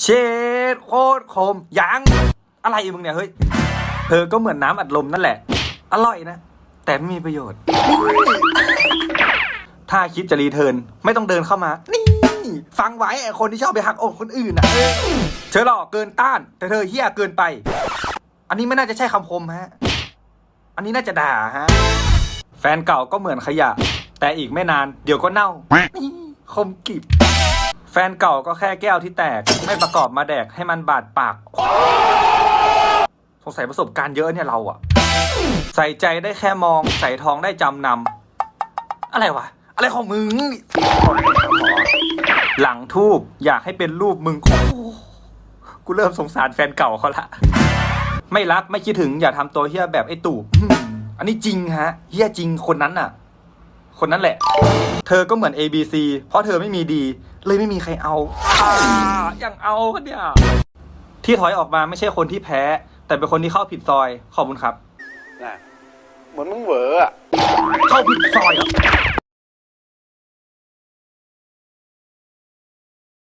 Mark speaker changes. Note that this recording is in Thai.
Speaker 1: เชดโคตรคมยังอะไรมึงเนี่ยเฮ้ยเธอก็เหมือนน้ำอัดลมนั่นแหละ อร่อยนะ แต่ไม่มีประโยชน์ ถ้าคิดจะรีเทิร์นไม่ต้องเดินเข้ามา นี่ ฟังไว้ไอ้คนที่ชอบไปหักอกคนอื่นอะเธอหล่อเกินต้าน แต่เธอเฮี้ยเกินไป อันนี้ไม่น่าจะใช่คำคมฮะ อันนี้น่าจะด่าฮะ แฟนเก่าก็เหมือนขยะ แต่อีกไม่นาน เดี๋ยวก็เน่าคมกิบ แฟนเก่าก็แค่แก้วที่แตก ไม่ประกอบมาแดกให้มันบาดปาก สงสัยประสบการณ์เยอะเนี่ยเราอะใส่ใจได้แค่มองใส่ทองได้จำนำอะไรวะ อะไรของมึง หลังทูบอยากให้เป็นรูปมึงโอ้โหกูเริ่มสงสารแฟนเก่าเขาละ ไม่รักไม่คิดถึงอย่าทำตัวเฮี้ยแบบไอ้ตู่อันนี้จริงฮะเฮี้ยจริงคนนั้นน่ะ คนนั้นแหละ เธอก็เหมือน A B C เพราะเธอไม่มีดี เลยไม่มีใครเอาอ่าอย่างเอากันเนี่ยที่ถอยออกมาไม่ใช่คนที่แพ้ แต่เป็นคนที่เข้าผิดซอย ขอบคุณครับ
Speaker 2: น่ะเหมือนมึงเหวออะ
Speaker 1: เข้าผิดซอยเหรอ